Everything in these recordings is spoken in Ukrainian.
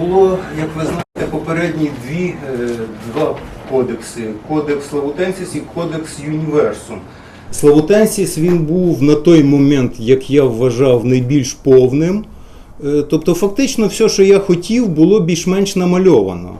було, як ви знаєте, попередні дві, е, два кодекси. Кодекс Славутенсіс і Кодекс Юніверсум. Славутенсіс він був на той момент, як я вважав, найбільш повним. Е, Тобто, фактично, все, що я хотів, було більш-менш намальовано.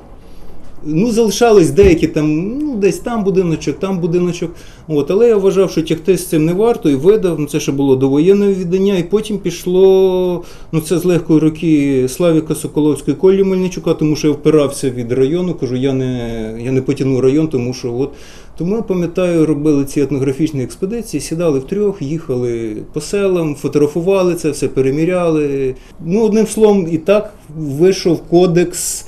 Ну, залишались деякі там, ну, десь там будиночок, там будиночок. От, але я вважав, що тягти з цим не варто і видав. Ну, це ще було довоєнне віддання. І потім пішло, ну це з легкої руки Славіка Соколовської Колі Мельничука, тому що я впирався від району. Кажу, я не, я не потягну район, тому що от. Тому я пам'ятаю, робили ці етнографічні експедиції, сідали втрьох, їхали по селам, фотографували це, все переміряли. Ну, одним словом, і так вийшов кодекс.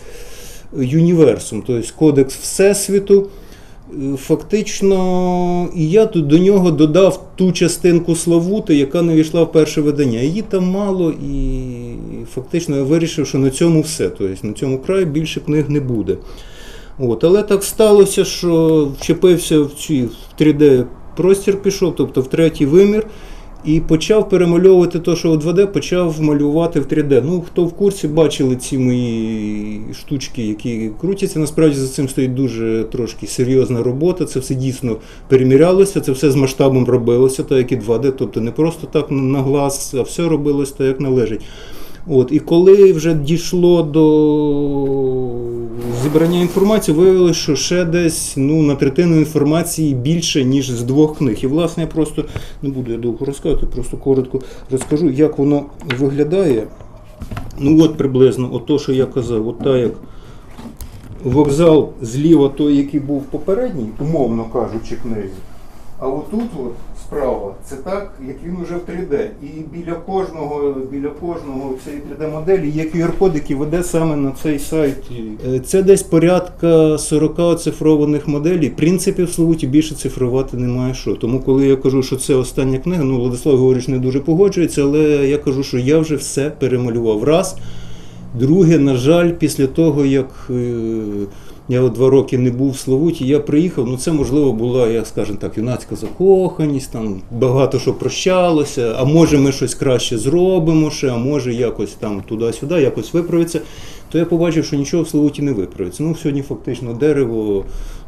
Юніверсум, тобто кодекс Всесвіту. Е, Фактично, і я тут до нього додав ту частинку Славути, яка не війшла в перше видання. Її там мало, і фактично я вирішив, що на цьому все. Тобто на цьому краї більше книг не буде. От, але так сталося, що вчепився в ці в 3D простір пішов, тобто в третій вимір. І почав перемальовувати те, що у 2D, почав малювати в 3D. Ну, хто в курсі бачили ці мої штучки, які крутяться. Насправді за цим стоїть дуже трошки серйозна робота. Це все дійсно перемірялося, це все з масштабом робилося, так як і 2D. Тобто не просто так на глаз, а все робилось так, як належить. От, і коли вже дійшло до зібрання інформації, виявилося, що ще десь ну, на третину інформації більше, ніж з двох книг. І власне я просто не буду я довго розказувати, просто коротко розкажу, як воно виглядає. Ну от приблизно, от то, що я казав, от так як вокзал зліва той, який був попередній, умовно кажучи, книзі. А отут от справа це так, як він уже в 3D. І біля кожного, біля кожного цієї 3D-моделі є QR-код, який веде саме на цей сайт. Е, Це десь порядка 40 оцифрованих моделей. Принципів в Славуті більше цифрувати немає що. Тому коли я кажу, що це остання книга, ну Владислав Григорович не дуже погоджується, але я кажу, що я вже все перемалював. Раз. Друге, на жаль, після того, як е, я от два роки не був в Славуті, я приїхав, ну це можливо була, як скажемо так, юнацька закоханість, там багато що прощалося, а може ми щось краще зробимо ще, а може якось там туди-сюди, якось виправиться. То я побачив, що нічого в Славуті не виправиться. Ну, сьогодні фактично дерево.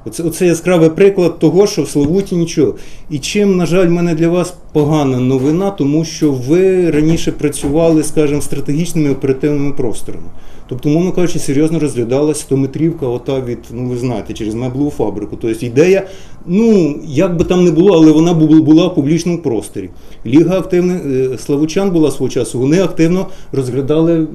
Оце, оце яскравий приклад того, що в Славуті нічого. І чим, на жаль, мене для вас погана новина, тому що ви раніше працювали, скажімо, стратегічними оперативними просторами. Тобто, мовно кажучи, серйозно розглядалася 100-метрівка ота від, ну ви знаєте, через меблеву фабрику. Тобто ідея, ну, як би там не було, але вона була в публічному просторі. Ліга активних е, Славучан була свого часу, вони активно розглядали е,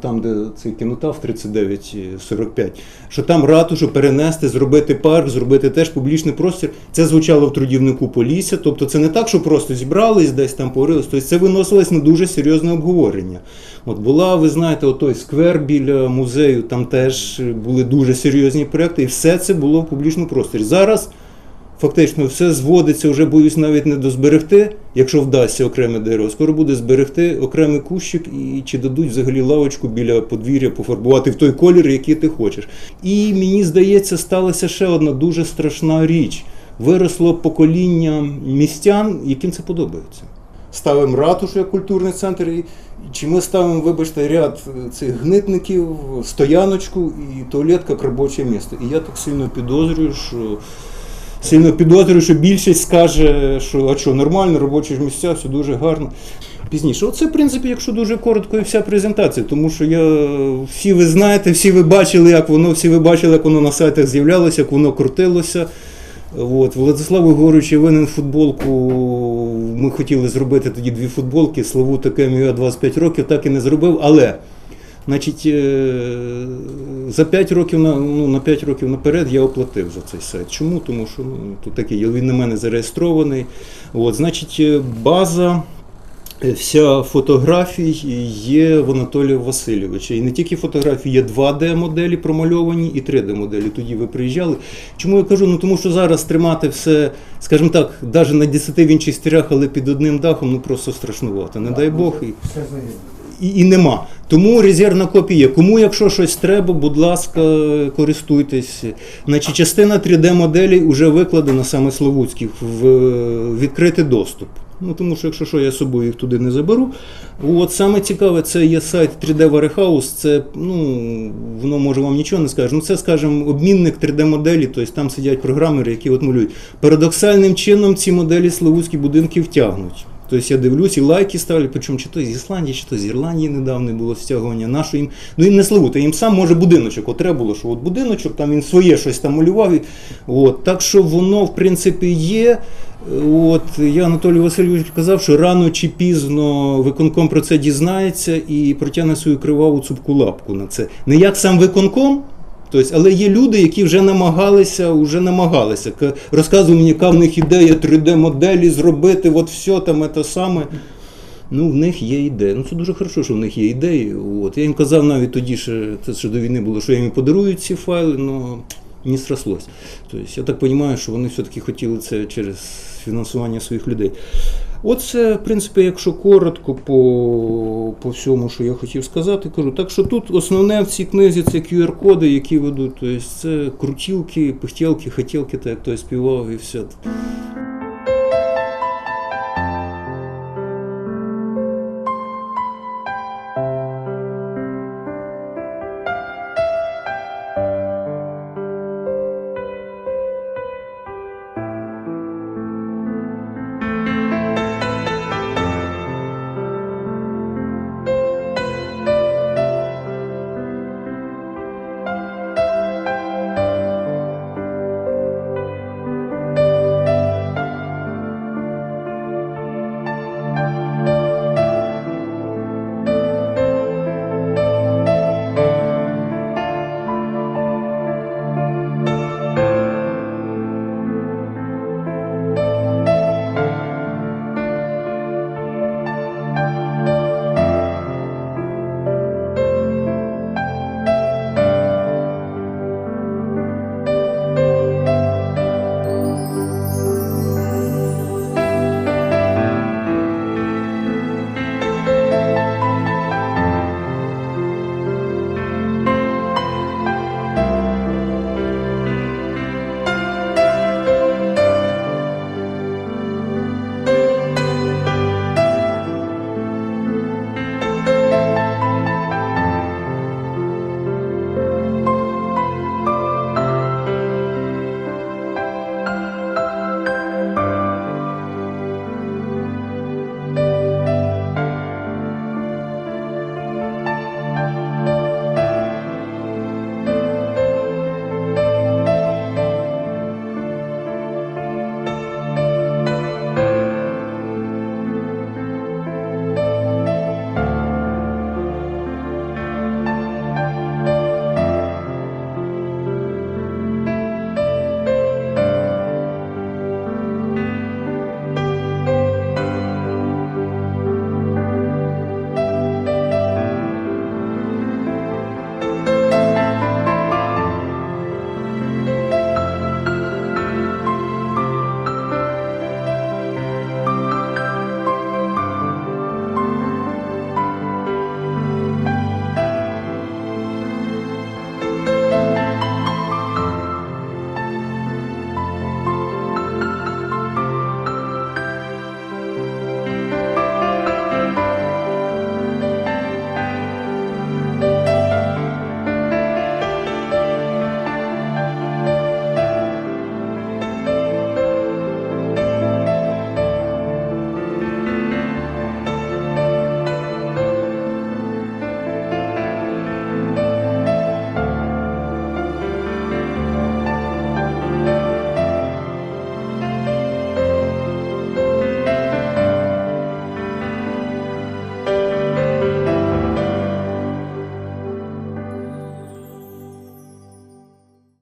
там, де цей кінотав 39-45, що там ратушу перенести, зробити парк, зробити теж публічний простір. Це звучало в трудівнику Полісся. Тобто це не так, що просто зібрались, десь там поговорились. Тобто це виносилось на дуже серйозне обговорення. От була, ви знаєте, отой сквер біля музею, там теж були дуже серйозні проекти, і все це було в публічному просторі. Зараз фактично все зводиться, вже боюсь навіть не до зберегти, якщо вдасться окреме дерево. Скоро буде зберегти окремий кущик і чи дадуть взагалі лавочку біля подвір'я пофарбувати в той колір, який ти хочеш. І мені здається, сталася ще одна дуже страшна річ. Виросло покоління містян, яким це подобається. Ставимо ратушу як культурний центр, чи ми ставимо, вибачте, ряд цих гнитників, стояночку і туалет як робоче місце. І я так сильно підозрюю, що сильно підозрюю, що більшість скаже, що а що, нормально, робочі ж місця, все дуже гарно. Пізніше, оце, в принципі, якщо дуже коротко, і вся презентація, тому що я всі ви знаєте, всі ви бачили, як воно, всі ви бачили, як воно на сайтах з'являлося, як воно крутилося. От, Владислав Ігоровичу винен футболку. Ми хотіли зробити тоді дві футболки. Славу таке мія 25 років, так і не зробив. Але значить, е, за 5 років ну, на 5 років наперед я оплатив за цей сайт. Чому? Тому що ну, тут такий, він на мене зареєстрований. От, значить, е, база. Е, Вся фотографій є в Анатолія Васильовича. І не тільки фотографії, є 2D-моделі промальовані і 3D-моделі. Тоді ви приїжджали. Чому я кажу? Ну тому що зараз тримати все, скажімо так, навіть на 10 в інших стірях, але під одним дахом, ну просто страшнувато. Не дай Бог. І і, і нема. Тому резервна копія. Кому, якщо щось треба, будь ласка, користуйтесь. Значить, частина 3D моделей вже викладена саме Славутських в е, відкритий доступ. Ну тому що якщо що, я з собою їх туди не заберу. От саме цікаве, це є сайт 3D Warehouse. Це ну воно може вам нічого не скаже. Ну це, скажімо, обмінник 3D-моделі, тобто там сидять програмери, які от малюють. Парадоксальним чином ці моделі славутські будинки втягнуть. Тобто я дивлюсь і лайки ставлю, причому чи то з Ісландії, чи то з Ірландії недавно було стягування. Нашу їм, ну їм не Славута, їм сам може будиночок. От треба було, що от будиночок, там він своє щось там малював. І, от, так що воно, в принципі, є. От я Анатолій Васильович казав, що рано чи пізно виконком про це дізнається і протягне свою криваву цупку лапку на це. Не як сам виконком. Тобто, але є люди, які вже намагалися, вже намагалися. Розказували мені, яка в них ідея 3D-моделі зробити, от все там те саме. Ну, в них є ідея. Ну, це дуже хорошо, що в них є ідеї. От. Я їм казав навіть тоді, ще, це ще до війни було, що я їм подарую ці файли, але не срослось. Тобто, я так розумію, що вони все-таки хотіли це через фінансування своїх людей. Оце, в принципі, якщо коротко по, по всьому, що я хотів сказати, кажу. Так що тут основне в цій книзі це QR-коди, які ведуть. Тобто це крутілки, пихтілки, хотілки, так як той співав і все.